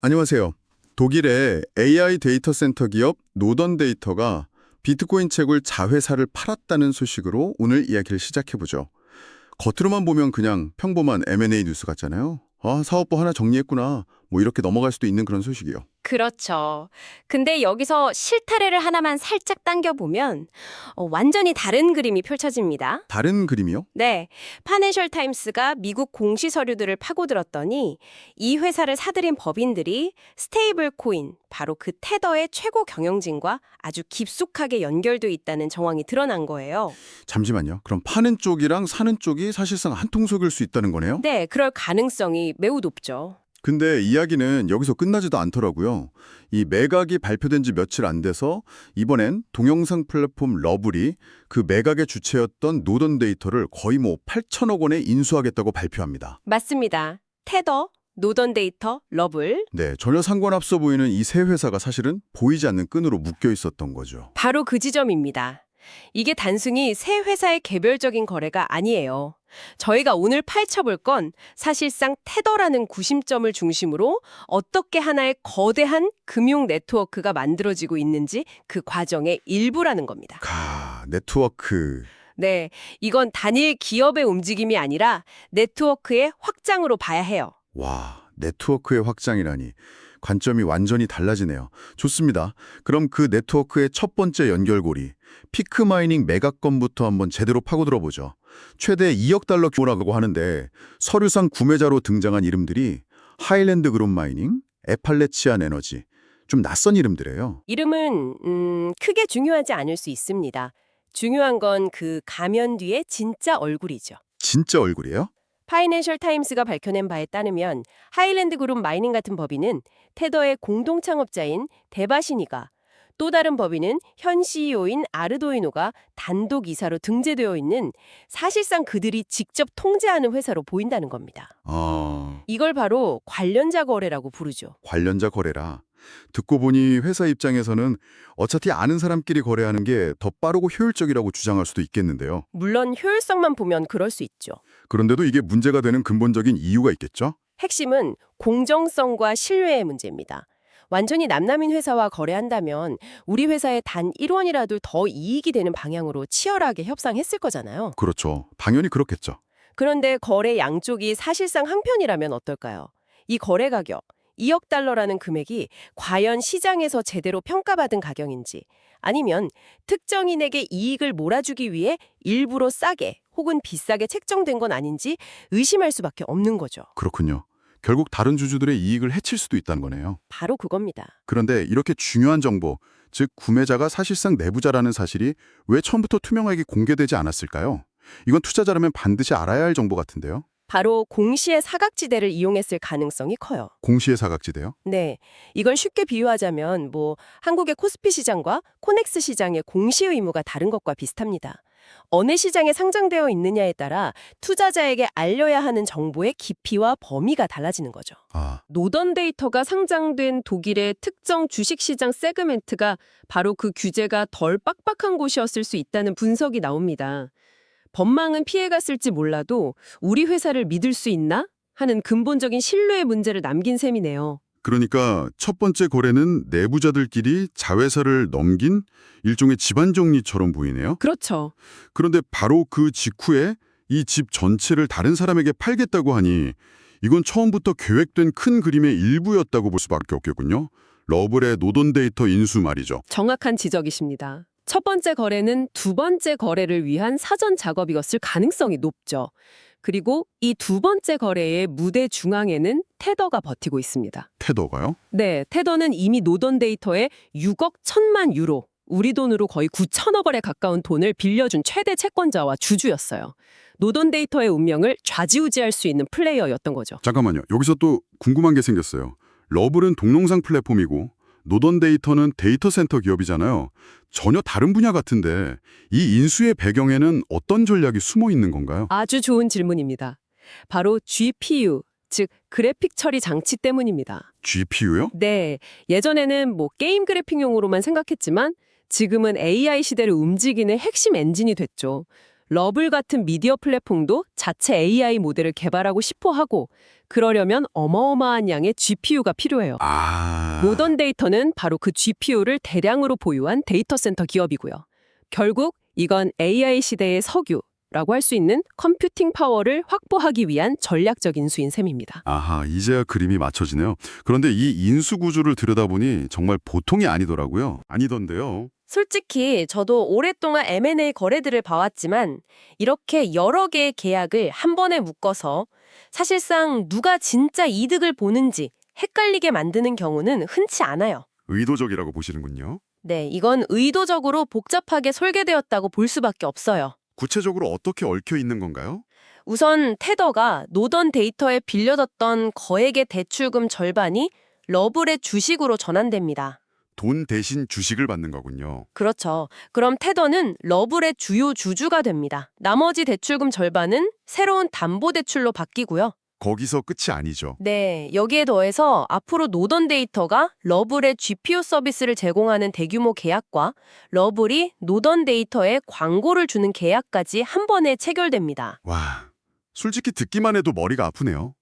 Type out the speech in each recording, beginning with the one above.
안녕하세요. 독일의 AI 데이터 센터 기업 노던 데이터가 비트코인 채굴 자회사를 팔았다는 소식으로 오늘 이야기를 시작해보죠. 겉으로만 보면 그냥 평범한 M&A 뉴스 같잖아요. 아, 사업부 하나 정리했구나. 뭐 이렇게 넘어갈 수도 있는 그런 소식이요. 그렇죠. 근데 여기서 실타래를 하나만 살짝 당겨보면 어, 완전히 다른 그림이 펼쳐집니다. 다른 그림이요? 네, 파네셜 타임스가 미국 공시 서류들을 파고들었더니 이 회사를 사들인 법인들이 스테이블 코인, 바로 그 테더의 최고 경영진과 아주 깊숙하게 연결돼 있다는 정황이 드러난 거예요. 잠시만요. 그럼 파는 쪽이랑 사는 쪽이 사실상 한 통속일 수 있다는 거네요? 네, 그럴 가능성이 매우 높죠. 근데 이야기는 여기서 끝나지도 않더라고요. 이 매각이 발표된 지 며칠 안 돼서 이번엔 동영상 플랫폼 러블이 그 매각의 주체였던 노던 데이터를 거의 뭐 8천억 원에 인수하겠다고 발표합니다. 맞습니다. 테더, 노던 데이터, 러블, 네, 전혀 상관없어 보이는 이 세 회사가 사실은 보이지 않는 끈으로 묶여 있었던 거죠. 바로 그 지점입니다. 이게 단순히 세 회사의 개별적인 거래가 아니에요. 저희가 오늘 파헤쳐볼 건 사실상 테더라는 구심점을 중심으로 어떻게 하나의 거대한 금융 네트워크가 만들어지고 있는지 그 과정의 일부라는 겁니다. 가, 네트워크. 네, 이건 단일 기업의 움직임이 아니라 네트워크의 확장으로 봐야 해요. 와, 네트워크의 확장이라니. 관점이 완전히 달라지네요. 좋습니다. 그럼 그 네트워크의 첫 번째 연결고리, 피크 마이닝 매각건부터 한번 제대로 파고들어 보죠. 최대 2억 달러 규모라고 하는데 서류상 구매자로 등장한 이름들이 하일랜드 그룹 마이닝, 에팔레치안 에너지, 좀 낯선 이름들이에요. 이름은 음, 크게 중요하지 않을 수 있습니다. 중요한 건 그 가면 뒤에 진짜 얼굴이죠. 진짜 얼굴이에요? 파이낸셜 타임스가 밝혀낸 바에 따르면 하일랜드 그룹 마이닝 같은 법인은 테더의 공동 창업자인 데바시니가 또 다른 법인은 현 CEO인 아르도이노가 단독 이사로 등재되어 있는 사실상 그들이 직접 통제하는 회사로 보인다는 겁니다. 아, 이걸 바로 관련자 거래라고 부르죠. 관련자 거래라. 듣고 보니 회사 입장에서는 어차피 아는 사람끼리 거래하는 게 더 빠르고 효율적이라고 주장할 수도 있겠는데요. 물론 효율성만 보면 그럴 수 있죠. 그런데도 이게 문제가 되는 근본적인 이유가 있겠죠? 핵심은 공정성과 신뢰의 문제입니다. 완전히 남남인 회사와 거래한다면 우리 회사의 단 1원이라도 더 이익이 되는 방향으로 치열하게 협상했을 거잖아요. 그렇죠. 당연히 그렇겠죠. 그런데 거래 양쪽이 사실상 항편이라면 어떨까요? 이 거래 가격, 2억 달러라는 금액이 과연 시장에서 제대로 평가받은 가격인지 아니면 특정인에게 이익을 몰아주기 위해 일부러 싸게 혹은 비싸게 책정된 건 아닌지 의심할 수밖에 없는 거죠. 그렇군요. 결국 다른 주주들의 이익을 해칠 수도 있다는 거네요. 바로 그겁니다. 그런데 이렇게 중요한 정보, 즉 구매자가 사실상 내부자라는 사실이 왜 처음부터 투명하게 공개되지 않았을까요? 이건 투자자라면 반드시 알아야 할 정보 같은데요. 바로 공시의 사각지대를 이용했을 가능성이 커요. 공시의 사각지대요? 네. 이걸 쉽게 비유하자면 뭐 한국의 코스피 시장과 코넥스 시장의 공시 의무가 다른 것과 비슷합니다. 어느 시장에 상장되어 있느냐에 따라 투자자에게 알려야 하는 정보의 깊이와 범위가 달라지는 거죠. 아, 노던 데이터가 상장된 독일의 특정 주식시장 세그멘트가 바로 그 규제가 덜 빡빡한 곳이었을 수 있다는 분석이 나옵니다. 법망은 피해갔을지 몰라도 우리 회사를 믿을 수 있나? 하는 근본적인 신뢰의 문제를 남긴 셈이네요. 그러니까 첫 번째 거래는 내부자들끼리 자회사를 넘긴 일종의 집안 정리처럼 보이네요. 그렇죠. 그런데 바로 그 직후에 이 집 전체를 다른 사람에게 팔겠다고 하니 이건 처음부터 계획된 큰 그림의 일부였다고 볼 수밖에 없겠군요. 러블의 노던 데이터 인수 말이죠. 정확한 지적이십니다. 첫 번째 거래는 두 번째 거래를 위한 사전 작업이었을 가능성이 높죠. 그리고 이 두 번째 거래의 무대 중앙에는 테더가 버티고 있습니다. 테더가요? 네, 테더는 이미 노던 데이터에 6억 1천만 유로, 우리 돈으로 거의 9천억 원에 가까운 돈을 빌려준 최대 채권자와 주주였어요. 노던 데이터의 운명을 좌지우지할 수 있는 플레이어였던 거죠. 잠깐만요. 여기서 또 궁금한 게 생겼어요. 러블은 동영상 플랫폼이고 노던 데이터는 데이터 센터 기업이잖아요. 전혀 다른 분야 같은데 이 인수의 배경에는 어떤 전략이 숨어 있는 건가요? 아주 좋은 질문입니다. 바로 GPU, 즉 그래픽 처리 장치 때문입니다. GPU요? 네, 예전에는 뭐 게임 그래픽용으로만 생각했지만 지금은 AI 시대를 움직이는 핵심 엔진이 됐죠. 러블 같은 미디어 플랫폼도 자체 AI 모델을 개발하고 싶어 하고 그러려면 어마어마한 양의 GPU가 필요해요. 아. 모던 데이터는 바로 그 GPU를 대량으로 보유한 데이터 센터 기업이고요. 결국 이건 AI 시대의 석유 라고 할 수 있는 컴퓨팅 파워를 확보하기 위한 전략적인 수인 셈입니다. 아하, 이제야 그림이 맞춰지네요. 그런데 이 인수 구조를 들여다보니 정말 보통이 아니더라고요. 아니던데요. 솔직히 저도 오랫동안 M&A 거래들을 봐왔지만 이렇게 여러 개의 계약을 한 번에 묶어서 사실상 누가 진짜 이득을 보는지 헷갈리게 만드는 경우는 흔치 않아요. 의도적이라고 보시는군요. 네, 이건 의도적으로 복잡하게 설계되었다고 볼 수밖에 없어요. 구체적으로 어떻게 얽혀 있는 건가요? 우선 테더가 노던 데이터에 빌려뒀던 거액의 대출금 절반이 러블의 주식으로 전환됩니다. 돈 대신 주식을 받는 거군요. 그렇죠. 그럼 테더는 러블의 주요 주주가 됩니다. 나머지 대출금 절반은 새로운 담보대출로 바뀌고요. 거기서 끝이 아니죠. 네, 여기에 더해서 앞으로 노던 데이터가 러블의 GPU 서비스를 제공하는 대규모 계약과 러블이 노던 데이터에 광고를 주는 계약까지 한 번에 체결됩니다. 와, 솔직히 듣기만 해도 머리가 아프네요.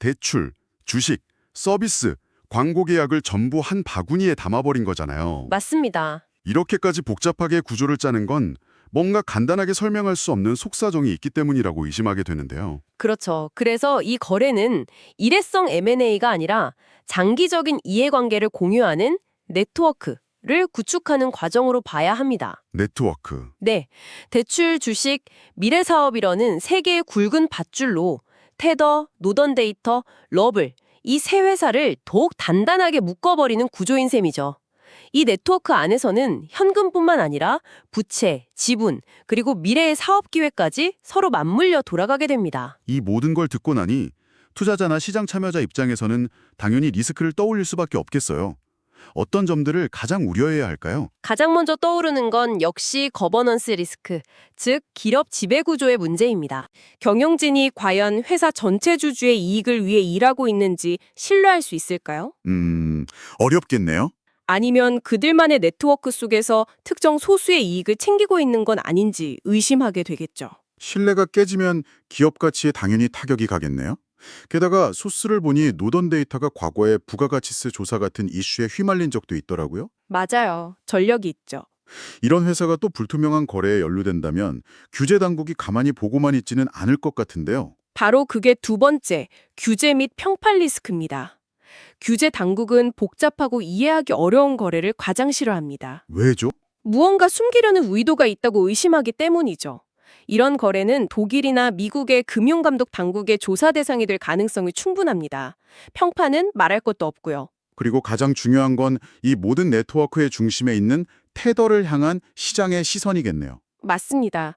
대출, 주식, 서비스, 광고 계약을 전부 한 바구니에 담아버린 거잖아요. 맞습니다. 이렇게까지 복잡하게 구조를 짜는 건 뭔가 간단하게 설명할 수 없는 속사정이 있기 때문이라고 의심하게 되는데요. 그렇죠. 그래서 이 거래는 일회성 M&A가 아니라 장기적인 이해관계를 공유하는 네트워크를 구축하는 과정으로 봐야 합니다. 네트워크. 네, 대출, 주식, 미래 사업이라는 세 개의 굵은 밧줄로 테더, 노던 데이터, 러블 이 세 회사를 더욱 단단하게 묶어버리는 구조인 셈이죠. 이 네트워크 안에서는 현금뿐만 아니라 부채, 지분, 그리고 미래의 사업 기회까지 서로 맞물려 돌아가게 됩니다. 이 모든 걸 듣고 나니 투자자나 시장 참여자 입장에서는 당연히 리스크를 떠올릴 수밖에 없겠어요. 어떤 점들을 가장 우려해야 할까요? 가장 먼저 떠오르는 건 역시 거버넌스 리스크, 즉 기업 지배 구조의 문제입니다. 경영진이 과연 회사 전체 주주의 이익을 위해 일하고 있는지 신뢰할 수 있을까요? 음, 어렵겠네요. 아니면 그들만의 네트워크 속에서 특정 소수의 이익을 챙기고 있는 건 아닌지 의심하게 되겠죠. 신뢰가 깨지면 기업 가치에 당연히 타격이 가겠네요. 게다가 소스를 보니 노던 데이터가 과거에 부가가치세 조사 같은 이슈에 휘말린 적도 있더라고요. 맞아요. 전력이 있죠. 이런 회사가 또 불투명한 거래에 연루된다면 규제 당국이 가만히 보고만 있지는 않을 것 같은데요. 바로 그게 두 번째, 규제 및 평판 리스크입니다. 규제 당국은 복잡하고 이해하기 어려운 거래를 가장 싫어합니다. 왜죠? 무언가 숨기려는 의도가 있다고 의심하기 때문이죠. 이런 거래는 독일이나 미국의 금융감독 당국의 조사 대상이 될 가능성이 충분합니다. 평판은 말할 것도 없고요. 그리고 가장 중요한 건 이 모든 네트워크의 중심에 있는 테더를 향한 시장의 시선이겠네요. 맞습니다.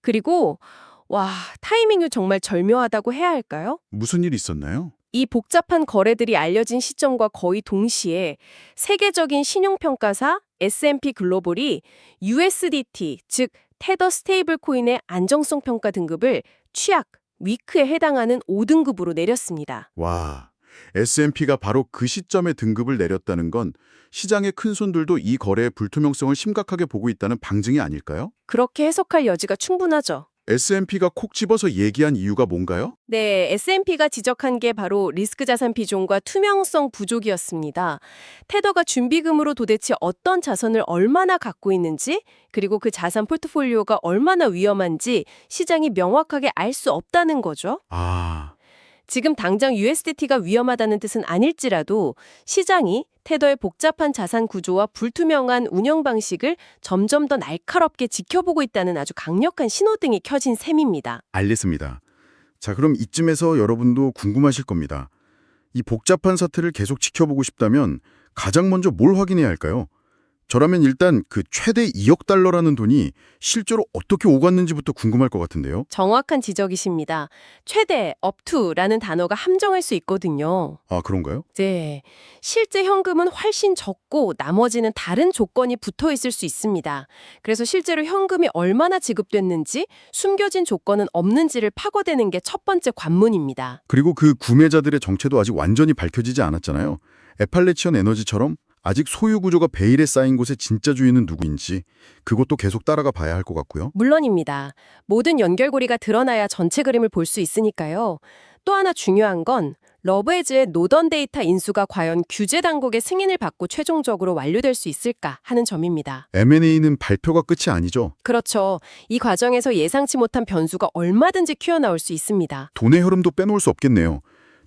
그리고 와, 타이밍이 정말 절묘하다고 해야 할까요? 무슨 일 있었나요? 이 복잡한 거래들이 알려진 시점과 거의 동시에 세계적인 신용평가사 S&P 글로벌이 USDT, 즉 테더 스테이블 코인의 안정성 평가 등급을 취약, 위크에 해당하는 5등급으로 내렸습니다. 와, S&P가 바로 그 시점에 등급을 내렸다는 건 시장의 큰 손들도 이 거래의 불투명성을 심각하게 보고 있다는 방증이 아닐까요? 그렇게 해석할 여지가 충분하죠. S&P가 콕 집어서 얘기한 이유가 뭔가요? 네, S&P가 지적한 게 바로 리스크 자산 비중과 투명성 부족이었습니다. 테더가 준비금으로 도대체 어떤 자산을 얼마나 갖고 있는지, 그리고 그 자산 포트폴리오가 얼마나 위험한지 시장이 명확하게 알 수 없다는 거죠. 아, 지금 당장 USDT가 위험하다는 뜻은 아닐지라도 시장이 테더의 복잡한 자산 구조와 불투명한 운영 방식을 점점 더 날카롭게 지켜보고 있다는 아주 강력한 신호등이 켜진 셈입니다. 알겠습니다. 자, 그럼 이쯤에서 여러분도 궁금하실 겁니다. 이 복잡한 사태를 계속 지켜보고 싶다면 가장 먼저 뭘 확인해야 할까요? 저라면 일단 그 최대 2억 달러라는 돈이 실제로 어떻게 오갔는지부터 궁금할 것 같은데요. 정확한 지적이십니다. 최대 to라는 단어가 함정일 수 있거든요. 아, 그런가요? 네. 실제 현금은 훨씬 적고 나머지는 다른 조건이 붙어 있을 수 있습니다. 그래서 실제로 현금이 얼마나 지급됐는지 숨겨진 조건은 없는지를 파고드는 게 첫 번째 관문입니다. 그리고 그 구매자들의 정체도 아직 완전히 밝혀지지 않았잖아요. 에팔레치언 에너지처럼 아직 소유 구조가 베일에 쌓인 곳의 진짜 주인은 누구인지 그것도 계속 따라가 봐야 할 것 같고요. 물론입니다. 모든 연결고리가 드러나야 전체 그림을 볼 수 있으니까요. 또 하나 중요한 건 러브에즈의 노던 데이터 인수가 과연 규제 당국의 승인을 받고 최종적으로 완료될 수 있을까 하는 점입니다. M&A는 발표가 끝이 아니죠. 그렇죠. 이 과정에서 예상치 못한 변수가 얼마든지 튀어나올 수 있습니다. 돈의 흐름도 빼놓을 수 없겠네요.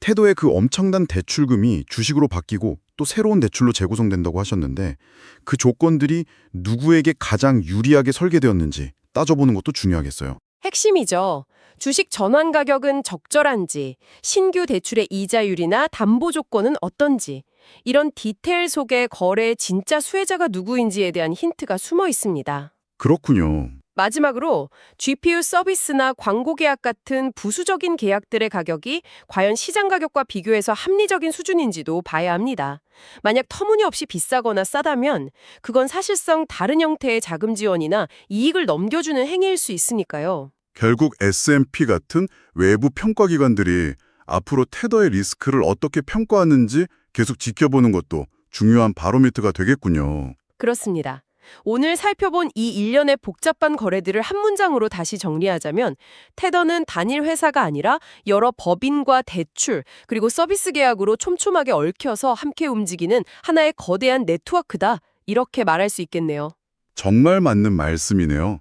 테더의 그 엄청난 대출금이 주식으로 바뀌고 또 새로운 대출로 재구성된다고 하셨는데 그 조건들이 누구에게 가장 유리하게 설계되었는지 따져보는 것도 중요하겠어요. 핵심이죠. 주식 전환 가격은 적절한지, 신규 대출의 이자율이나 담보 조건은 어떤지, 이런 디테일 속에 거래의 진짜 수혜자가 누구인지에 대한 힌트가 숨어 있습니다. 그렇군요. 마지막으로 GPU 서비스나 광고 계약 같은 부수적인 계약들의 가격이 과연 시장 가격과 비교해서 합리적인 수준인지도 봐야 합니다. 만약 터무니없이 비싸거나 싸다면 그건 사실상 다른 형태의 자금 지원이나 이익을 넘겨주는 행위일 수 있으니까요. 결국 S&P 같은 외부 평가 기관들이 앞으로 테더의 리스크를 어떻게 평가하는지 계속 지켜보는 것도 중요한 바로미터가 되겠군요. 그렇습니다. 오늘 살펴본 이 일련의 복잡한 거래들을 한 문장으로 다시 정리하자면 테더는 단일 회사가 아니라 여러 법인과 대출 그리고 서비스 계약으로 촘촘하게 얽혀서 함께 움직이는 하나의 거대한 네트워크다. 이렇게 말할 수 있겠네요. 정말 맞는 말씀이네요.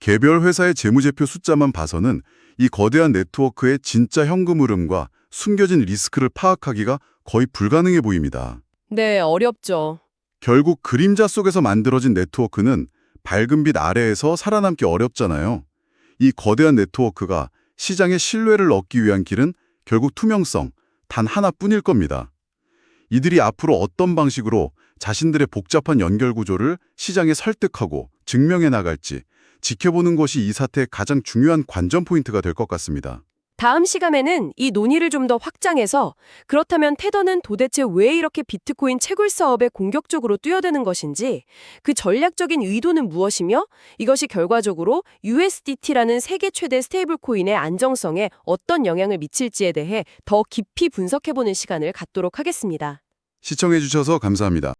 개별 회사의 재무제표 숫자만 봐서는 이 거대한 네트워크의 진짜 현금 흐름과 숨겨진 리스크를 파악하기가 거의 불가능해 보입니다. 네, 어렵죠. 결국 그림자 속에서 만들어진 네트워크는 밝은 빛 아래에서 살아남기 어렵잖아요. 이 거대한 네트워크가 시장의 신뢰를 얻기 위한 길은 결국 투명성 단 하나뿐일 겁니다. 이들이 앞으로 어떤 방식으로 자신들의 복잡한 연결 구조를 시장에 설득하고 증명해 나갈지 지켜보는 것이 이 사태의 가장 중요한 관전 포인트가 될 것 같습니다. 다음 시간에는 이 논의를 좀 더 확장해서 그렇다면 테더는 도대체 왜 이렇게 비트코인 채굴 사업에 공격적으로 뛰어드는 것인지 그 전략적인 의도는 무엇이며 이것이 결과적으로 USDT라는 세계 최대 스테이블 코인의 안정성에 어떤 영향을 미칠지에 대해 더 깊이 분석해보는 시간을 갖도록 하겠습니다. 시청해 주셔서 감사합니다.